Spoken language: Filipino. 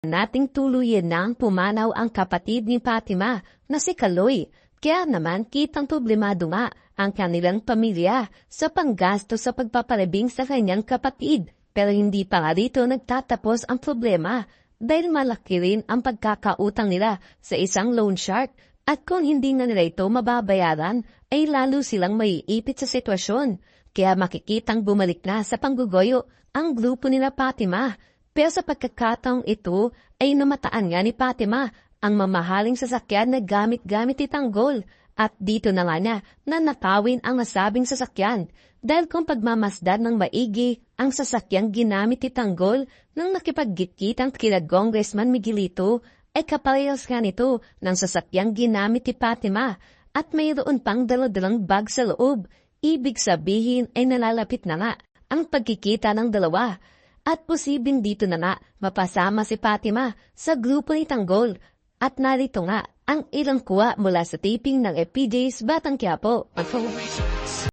nating tuluyan nang pumanaw ang kapatid ni Fatima na si Kaloy. Kaya naman kitang problemado nga ang kanilang pamilya sa panggasto sa pagpapalabing sa kanyang kapatid. Pero hindi pa nga dito nagtatapos ang problema dahil malaki rin ang pagkakautang nila sa isang loan shark at kung hindi nga nila ito mababayaran ay lalo silang maiipit sa sitwasyon. Kaya makikitang bumalik na sa panggugoyo ang grupo nila Fatima. Pero sa pagkakataong ito ay namataan nga ni Fatima ang mamahaling sasakyan na gamit-gamit itanggol at dito na nga niya na nakawin ang nasabing sasakyan dahil kung pagmamasdan ng maigi ang sasakyang ginamit itanggol nang nakipaggit-git ang kila Congressman Miguelito ay kaparehas nga nito ng sasakyang ginamit ni Fatima at mayroon pang daladalang bag sa loob. Ibig sabihin ay nalalapit na nga ang pagkikita ng dalawa at posibing dito na nga mapasama si Fatima sa grupo ni Tanggol at narito nga ang ilang kuha mula sa taping ng FPJ's Batang Quiapo.